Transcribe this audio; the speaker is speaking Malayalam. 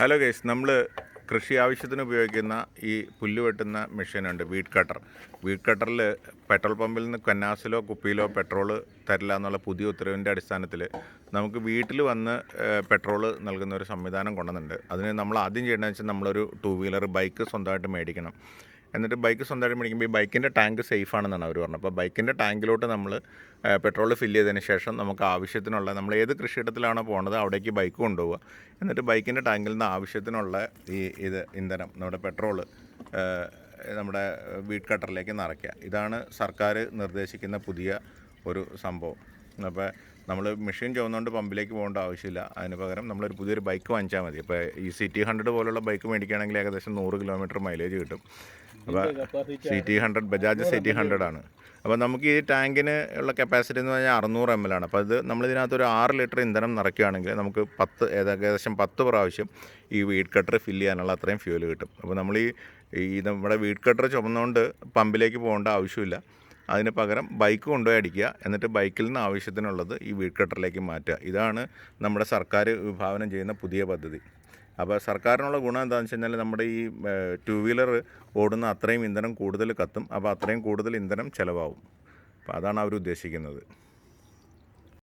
ഹലോ ഗൈസ് നമ്മൾ കൃഷി ആവശ്യത്തിന് ഉപയോഗിക്കുന്ന ഈ പുല്ല് വെട്ടുന്ന മെഷീനുണ്ട് വീഡ് കട്ടർ വീഡ് കട്ടറിൽ പെട്രോൾ പമ്പിൽ നിന്ന് കന്നാസിലോ കുപ്പിയിലോ പെട്രോൾ തരില്ല എന്നുള്ള പുതിയ ഉത്തരവിന്റെ അടിസ്ഥാനത്തിൽ നമുക്ക് വീട്ടിൽ വന്ന് പെട്രോൾ നൽകുന്ന ഒരു സംവിധാനം കൊണ്ടുവന്നുണ്ട് അതിന് നമ്മൾ ആദ്യം ചെയ്യേണ്ടതെന്ന് വെച്ചാൽ നമ്മളൊരു ടു വീലർ ബൈക്ക് സ്വന്തമായിട്ട് മേടിക്കണം. എന്നിട്ട് ബൈക്ക് സ്വന്തമായിട്ട് മേടിക്കുമ്പോൾ ഈ ബൈക്കിന്റെ ടാങ്ക് സേഫ് ആണെന്നാണ് അവർ പറഞ്ഞത്. അപ്പോൾ ബൈക്കിന്റെ ടാങ്കിലോട്ട് നമ്മൾ പെട്രോൾ ഫില്ല് ചെയ്തതിന് ശേഷം നമുക്ക് ആവശ്യത്തിനുള്ള നമ്മൾ ഏത് കൃഷിയിടത്തിലാണോ പോകുന്നത് അവിടേക്ക് ബൈക്ക് കൊണ്ടുപോവുക എന്നിട്ട് ബൈക്കിന്റെ ടാങ്കിൽ നിന്ന് ആവശ്യത്തിനുള്ള ഈ ഇത് ഇന്ധനം നമ്മുടെ പെട്രോൾ നമ്മുടെ വീട്ട് കട്ടറിലേക്ക് നിറയ്ക്കുക. ഇതാണ് സർക്കാർ നിർദ്ദേശിക്കുന്ന പുതിയ ഒരു സംഭവം. അപ്പോൾ നമ്മൾ മെഷീൻ ചുവന്നുകൊണ്ട് പമ്പിലേക്ക് പോകേണ്ട ആവശ്യമില്ല. അതിന് പകരം നമ്മളൊരു പുതിയൊരു ബൈക്ക് വാങ്ങിച്ചാൽ മതി. അപ്പോൾ ഈ സി ടി ഹൺഡ്രഡ് പോലുള്ള ബൈക്ക് മേടിക്കുകയാണെങ്കിൽ ഏകദേശം നൂറ് കിലോമീറ്റർ മൈലേജ് കിട്ടും. അപ്പോൾ C T hundred Bajaj C T hundred ആണ് അപ്പോൾ നമുക്ക് ഈ ടാങ്കിന് ഉള്ള കപ്പാസിറ്റി എന്ന് പറഞ്ഞാൽ അറുന്നൂറ് എം എൽ ആണ്. അപ്പോൾ ഇത് നമ്മളിതിനകത്ത് ഒരു ആറ് ലിറ്റർ ഇന്ധനം നിറയ്ക്കുകയാണെങ്കിൽ നമുക്ക് പത്ത് ഏകദേശം പത്ത് പ്രാവശ്യം ഈ വീഡ് കട്ടർ ഫില്ല് ചെയ്യാനുള്ള അത്രയും ഫ്യൂൽ കിട്ടും. അപ്പോൾ നമ്മൾ ഈ നമ്മുടെ വീഡ് കട്ടർ ചുമന്നുകൊണ്ട് പമ്പിലേക്ക് പോകേണ്ട ആവശ്യമില്ല. അതിന് പകരം ബൈക്ക് കൊണ്ടുപോയി അടിക്കുക. എന്നിട്ട് ബൈക്കിൽ നിന്ന് ആവശ്യത്തിനുള്ളത് ഈ വീഡ് കട്ടറിലേക്ക് മാറ്റുക. ഇതാണ് നമ്മുടെ സർക്കാർ വിഭാവനം ചെയ്യുന്ന പുതിയ പദ്ധതി. അപ്പോൾ സർക്കാരിനുള്ള ഗുണം എന്താണെന്ന് വെച്ച് കഴിഞ്ഞാൽ നമ്മുടെ ഈ ടു വീലർ ഓടുന്ന അത്രയും ഇന്ധനം കൂടുതൽ കത്തും. അപ്പോൾ അത്രയും കൂടുതൽ ഇന്ധനം ചിലവാകും. അപ്പോൾ അതാണ് അവർ ഉദ്ദേശിക്കുന്നത്.